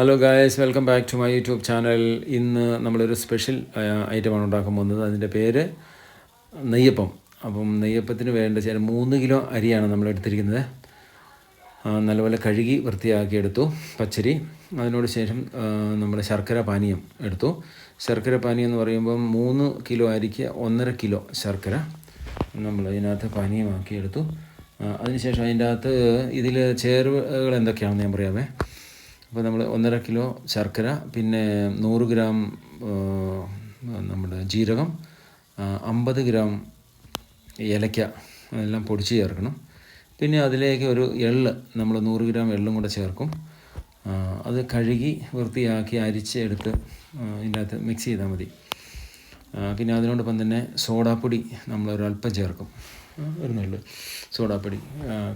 Hello guys welcome back to my YouTube channel ഇന്ന് നമ്മളൊരു special ഐറ്റമാണ് ഉണ്ടാക്കാൻ പോകുന്നത്. അതിന്റെ പേര് നെയ്യപ്പം. അപ്പം നെയ്യപ്പത്തിന് വേണ്ട ചില മൂന്ന് കിലോ അരിയാണ് നമ്മൾ എടുത്തിരിക്കുന്നത്. നല്ലപോലെ കഴുകി വൃത്തിയാക്കി എടുത്തു പച്ചരി അതിനോട് ശേഷം നമ്മുടെ ശർക്കര പാനീയം എടുത്തു. ശർക്കര പാനീയം എന്ന് പറയുമ്പം മൂന്ന് കിലോ അരിക്ക് ഒന്നര കിലോ ശർക്കര നമ്മൾ അതിനകത്ത് പാനീയമാക്കി എടുത്തു അതിനുശേഷം അതിന്റെ അകത്ത് ഇതിൽ ചേരുവകൾ എന്തൊക്കെയാണെന്ന് ഞാൻ പറയാമേ. അപ്പോൾ നമ്മൾ ഒന്നര കിലോ ശർക്കര പിന്നെ നൂറ് ഗ്രാം നമ്മുടെ ജീരകം അമ്പത് ഗ്രാം ഏലക്ക എല്ലാം പൊടിച്ച് ചേർക്കണം. പിന്നെ അതിലേക്ക് ഒരു എള്ള് നമ്മൾ നൂറ് ഗ്രാം എള്ളും കൂടെ ചേർക്കും. അത് കഴുകി വൃത്തിയാക്കി അരിച്ച് എടുത്ത് അകത്ത് മിക്സ് ചെയ്താൽ മതി. പിന്നെ അതിനോടൊപ്പം തന്നെ സോഡാപ്പൊടി നമ്മൾ ഒരല്പം ചേർക്കും. ഒരു നുള്ളു സോഡാപ്പൊടി.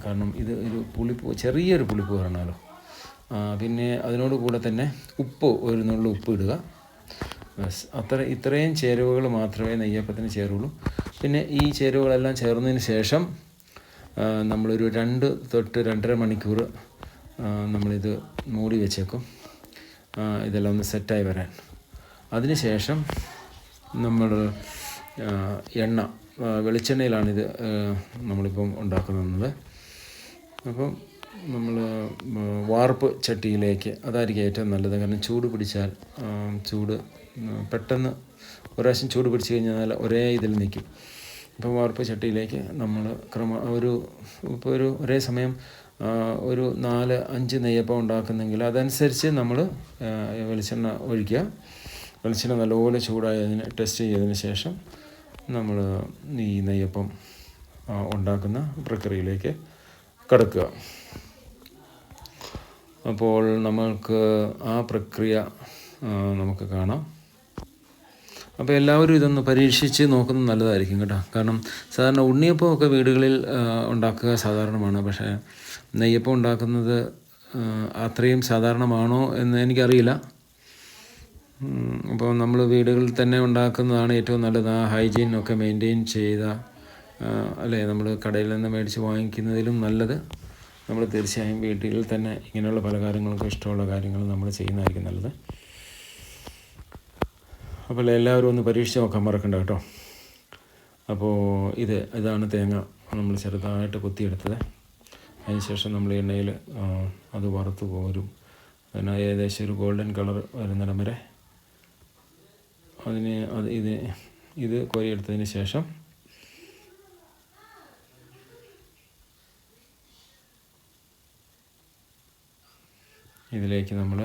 കാരണം ഇത് ഒരു പുളിപ്പ് ചെറിയൊരു പുളിപ്പ് ആ, പിന്നെ അതിനോട് കൂടെ തന്നെ ഉപ്പ് ഒരു നുള്ളു ഉപ്പ് ഇടുക. ബസ്. അത്ര ഇത്രയും ചേരുവകൾ മാത്രമേ നെയ്യപ്പത്തിന് ചേരുള്ളൂ. പിന്നെ ഈ ചേരുവകളെല്ലാം ചേർന്നതിന് ശേഷം നമ്മളൊരു രണ്ട് തൊട്ട് രണ്ടര മണിക്കൂർ നമ്മളിത് മൂടി വെച്ചേക്കും. ഇതെല്ലാം ഒന്ന് സെറ്റായി വരാൻ. അതിനുശേഷം നമ്മൾ എണ്ണ വെളിച്ചെണ്ണയിലാണിത് നമ്മളിപ്പം ഉണ്ടാക്കുന്നത് അപ്പം നമ്മൾ വാർപ്പ് ചട്ടിയിലേക്ക് അതായിരിക്കും ഏറ്റവും നല്ലത്. കാരണം ചൂട് പിടിച്ചാൽ ചൂട് പെട്ടെന്ന് ഒരു ചൂട് പിടിച്ച് കഴിഞ്ഞാൽ ഒരേ ഇതിൽ നിൽക്കും. അപ്പോൾ വാർപ്പ് ചട്ടിയിലേക്ക് നമ്മൾ ക്രമ ഒരു ഇപ്പോൾ ഒരു ഒരേ സമയം ഒരു നാല് അഞ്ച് നെയ്യപ്പം ഉണ്ടാക്കുന്നെങ്കിൽ അതനുസരിച്ച് നമ്മൾ വെളിച്ചെണ്ണ ഒഴിക്കുക. വെളിച്ചെണ്ണ നല്ലപോലെ ചൂടായതിന് ടെസ്റ്റ് ചെയ്തതിന് ശേഷം നമ്മൾ ഈ നെയ്യപ്പം ഉണ്ടാക്കുന്ന പ്രക്രിയയിലേക്ക് കടക്കുക. അപ്പോൾ നമ്മൾക്ക് ആ പ്രക്രിയ നമുക്ക് കാണാം. അപ്പോൾ എല്ലാവരും ഇതൊന്ന് പരീക്ഷിച്ച് നോക്കുന്നത് നല്ലതായിരിക്കും കേട്ടോ. കാരണം സാധാരണ ഉണ്ണിയപ്പമൊക്കെ വീടുകളിൽ ഉണ്ടാക്കുക സാധാരണമാണ്. പക്ഷേ നെയ്യപ്പം ഉണ്ടാക്കുന്നത് അത്രയും സാധാരണമാണോ എന്ന് എനിക്കറിയില്ല. അപ്പോൾ നമ്മൾ വീടുകളിൽ തന്നെ ഉണ്ടാക്കുന്നതാണ് ഏറ്റവും നല്ലത്. ആ ഹൈജീൻ ഒക്കെ മെയിന്റെയിൻ ചെയ്ത അല്ലേ? നമ്മൾ കടയിൽ നിന്ന് മേടിച്ച് വാങ്ങിക്കുന്നതിലും നല്ലത് നമ്മൾ തീർച്ചയായും വീട്ടിൽ തന്നെ ഇങ്ങനെയുള്ള പല കാര്യങ്ങൾക്കും ഇഷ്ടമുള്ള കാര്യങ്ങൾ നമ്മൾ ചെയ്യുന്നതായിരിക്കും നല്ലത്. അപ്പോൾ എല്ലാവരും ഒന്ന് പരീക്ഷിച്ച് നോക്കാൻ മറക്കണ്ട കേട്ടോ. അപ്പോൾ ഇത് ഇതാണ് തേങ്ങ നമ്മൾ ചെറുതായിട്ട് കൊത്തിയെടുത്തത്. അതിനുശേഷം നമ്മൾ എണ്ണയിൽ അത് വറുത്ത് കോരും. അതിന് ഏകദേശം ഒരു ഗോൾഡൻ കളർ വരുന്നിടം വരെ. അതിന് അത് ഇത് ഇത് കോരിയെടുത്തതിന് ശേഷം ഇതിലേക്ക് നമ്മൾ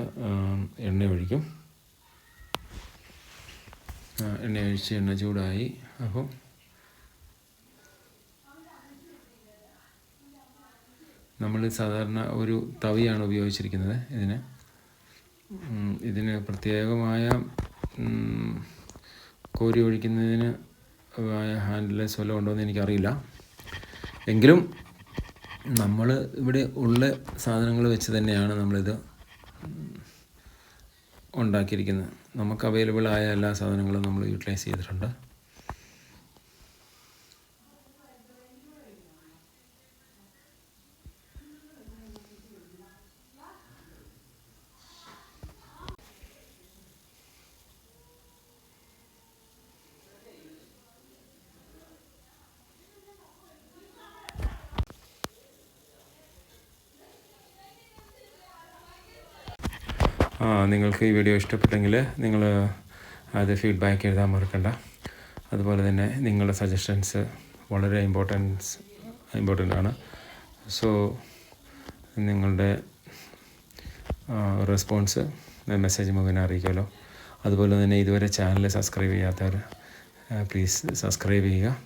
എണ്ണ ഒഴിക്കും. എണ്ണ ഒഴിച്ച് എണ്ണ ചൂടായി. അപ്പോൾ നമ്മൾ സാധാരണ ഒരു തവിയാണ് ഉപയോഗിച്ചിരിക്കുന്നത് ഇതിന്. ഇതിന് പ്രത്യേകമായ കോരി ഒഴിക്കുന്നതിന് ഹാൻഡിലെസ് വല്ലതും ഉണ്ടോ എന്ന് എനിക്കറിയില്ല. എങ്കിലും നമ്മൾ ഇവിടെ ഉള്ള സാധനങ്ങൾ വെച്ച് തന്നെയാണ് നമ്മളിത് ഉണ്ടാക്കിയിരിക്കുന്നത്. നമുക്ക് അവൈലബിൾ ആയ എല്ലാ സാധനങ്ങളും നമ്മൾ യൂട്ടിലൈസ് ചെയ്തിട്ടുണ്ട്. നിങ്ങൾക്ക് ഈ വീഡിയോ ഇഷ്ടപ്പെട്ടെങ്കിൽ നിങ്ങൾ അത് ഫീഡ്ബാക്ക് എഴുതാൻ മറക്കണ്ട. അതുപോലെ തന്നെ നിങ്ങളുടെ സജഷൻസ് വളരെ ഇമ്പോർട്ടൻസ് ഇമ്പോർട്ടന്റ് ആണ്. സോ നിങ്ങളുടെ റെസ്പോൺസ് മെസ്സേജ് മുഖേന അറിയിക്കുമല്ലോ. അതുപോലെ തന്നെ ഇതുവരെ ചാനൽ സബ്സ്ക്രൈബ് ചെയ്യാത്തവർ പ്ലീസ് സബ്സ്ക്രൈബ് ചെയ്യുക.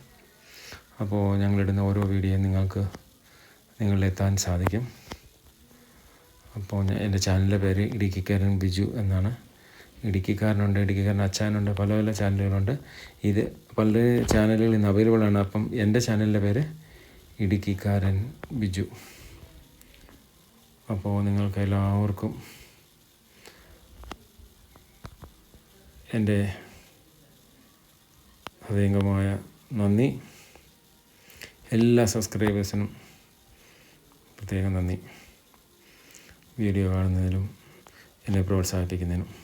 അപ്പോൾ ഞങ്ങളിടുന്ന ഓരോ വീഡിയോയും നിങ്ങൾക്ക് നിങ്ങളിലെത്താൻ സാധിക്കും. അപ്പോൾ എന്റെ ചാനലിന്റെ പേര് ഇടുക്കിക്കാരൻ ബിജു എന്നാണ്. ഇടുക്കിക്കാരനുണ്ട് ഇടുക്കിക്കാരൻ അച്ചാനുണ്ട് പല പല ചാനലുകളുണ്ട്. ഇത് പല ചാനലുകൾ ഇന്ന് അവൈലബിൾ ആണ്. അപ്പം എന്റെ ചാനലിന്റെ പേര് ഇടുക്കിക്കാരൻ ബിജു. അപ്പോൾ നിങ്ങൾക്ക് എല്ലാവർക്കും എന്റെ ഹൃദയംഗമായ നന്ദി. എല്ലാ സബ്സ്ക്രൈബേഴ്സിനും പ്രത്യേകം നന്ദി. വീഡിയോ കാണുന്നതിലും എന്നെ പ്രോത്സാഹിപ്പിക്കുന്നതിനും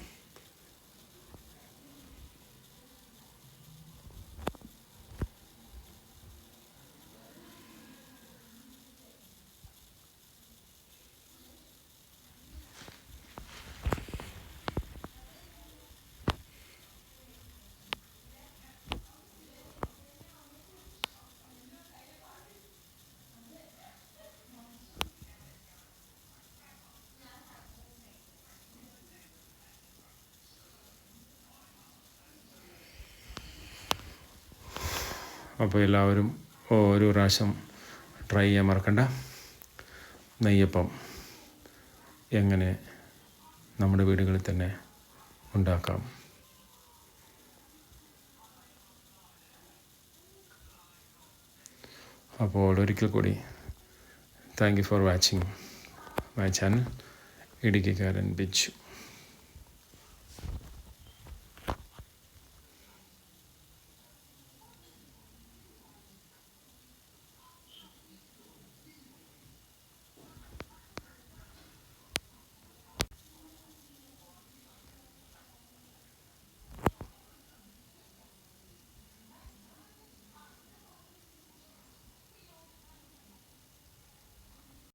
അപ്പോൾ എല്ലാവരും ഒരു പ്രാവശ്യം ട്രൈ ചെയ്യാൻ മറക്കണ്ട. നെയ്യപ്പം എങ്ങനെ നമ്മുടെ വീടുകളിൽ തന്നെ ഉണ്ടാക്കാം. അപ്പോൾ ഒരിക്കൽ കൂടി thank you for watching my channel ഇടുക്കിക്കാരൻ Bichu.